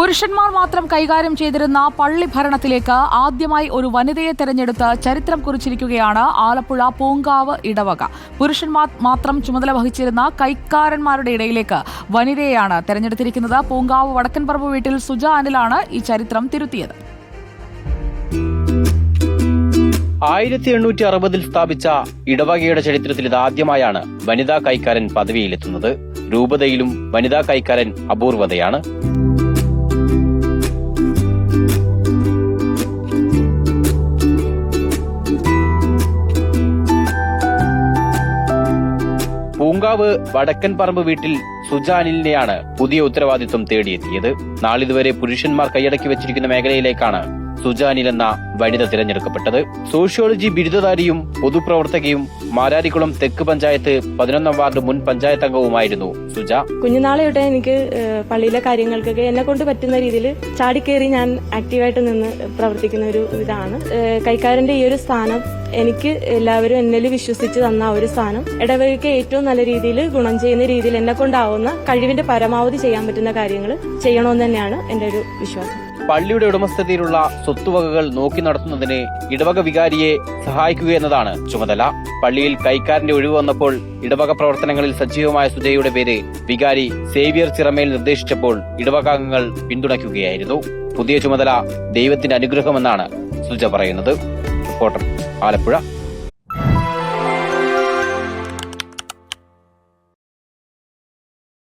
പുരുഷന്മാർ മാത്രം കൈകാര്യം ചെയ്തിരുന്ന പള്ളി ഭരണത്തിലേക്ക് ആദ്യമായി ഒരു വനിതയെ തെരഞ്ഞെടുത്ത് ചരിത്രം കുറിച്ചിരിക്കുകയാണ് ആലപ്പുഴ പൂങ്കാവ് ഇടവക. പുരുഷന്മാർ മാത്രം ചുമതല വഹിച്ചിരുന്ന കൈക്കാരന്മാരുടെ ഇടയിലേക്ക് വനിതയെയാണ് തെരഞ്ഞെടുത്തിരിക്കുന്നത്. പൂങ്കാവ് വടക്കൻപറമ്പ് വീട്ടിൽ സുജ അനിലാണ് ഈ ചരിത്രം തിരുത്തിയത്. ആയിരത്തി എണ്ണൂറ്റി അറുപതിൽ സ്ഥാപിച്ച ഇടവകയുടെ ചരിത്രത്തിൽ ഇതാദ്യമായാണ് വനിതാ കൈക്കാരൻ പദവിയിലെത്തുന്നത്. രൂപതയിലും വനിതാ കൈക്കാരൻ അപൂർവതയാണ്. പൂങ്കാവ് വടക്കൻ പറമ്പ് വീട്ടിൽ സുജാനിലിനെയാണ് പുതിയ ഉത്തരവാദിത്വം തേടിയെത്തിയത്. നാളിതുവരെ പുരുഷന്മാർ കൈയടക്കി വെച്ചിരിക്കുന്ന മേഖലയിലേക്കാണ് സുജാനിൽ എന്ന വനിത തിരഞ്ഞെടുക്കപ്പെട്ടത്. സോഷ്യോളജി ബിരുദധാരിയും പൊതുപ്രവർത്തകയും മാരാരിക്കുളം തെക്ക് പഞ്ചായത്ത് പതിനൊന്നാം വാർഡ് മുൻ പഞ്ചായത്ത് അംഗവുമായിരുന്നു സുജ. കുഞ്ഞുനാളെ തൊട്ടേ എനിക്ക് പള്ളിയിലെ കാര്യങ്ങൾക്കൊക്കെ എന്നെ കൊണ്ട് പറ്റുന്ന രീതിയിൽ ചാടിക്കേറി ഞാൻ ആക്റ്റീവായിട്ട് നിന്ന് പ്രവർത്തിക്കുന്ന ഒരു ഇതാണ്. കൈക്കാരന്റെ ഈ ഒരു സ്ഥാനം എനിക്ക് എല്ലാവരും എന്നിൽ വിശ്വസിച്ച് തന്ന ഒരു സ്ഥാനം ഇടവഴിക്ക് ഏറ്റവും നല്ല രീതിയിൽ ഗുണം ചെയ്യുന്ന രീതിയിൽ എന്നെ കൊണ്ടാവുന്ന കഴിവിന്റെ പരമാവധി ചെയ്യാൻ പറ്റുന്ന കാര്യങ്ങൾ ചെയ്യണമെന്ന് തന്നെയാണ് എന്റെ ഒരു വിശ്വാസം. പള്ളിയുടെ ഉടമസ്ഥതയിലുള്ള സ്വത്തുവകകൾ നോക്കി നടത്തുന്നതിന് ഇടവക വികാരിയെ സഹായിക്കുക എന്നതാണ് ചുമതല. പള്ളിയിൽ കൈക്കാരന്റെ ഒഴിവ് വന്നപ്പോൾ ഇടവക പ്രവർത്തനങ്ങളിൽ സജീവമായ സുജയുടെ പേര് വികാരി സേവിയർ ചിറമേൽ നിർദ്ദേശിച്ചപ്പോൾ ഇടവകാംഗങ്ങൾ പിന്തുണയ്ക്കുകയായിരുന്നു. പുതിയ ചുമതല ദൈവത്തിന്റെ അനുഗ്രഹമെന്നാണ് സുജ പറയുന്നത്. റിപ്പോർട്ടർ ആലപ്പുഴ.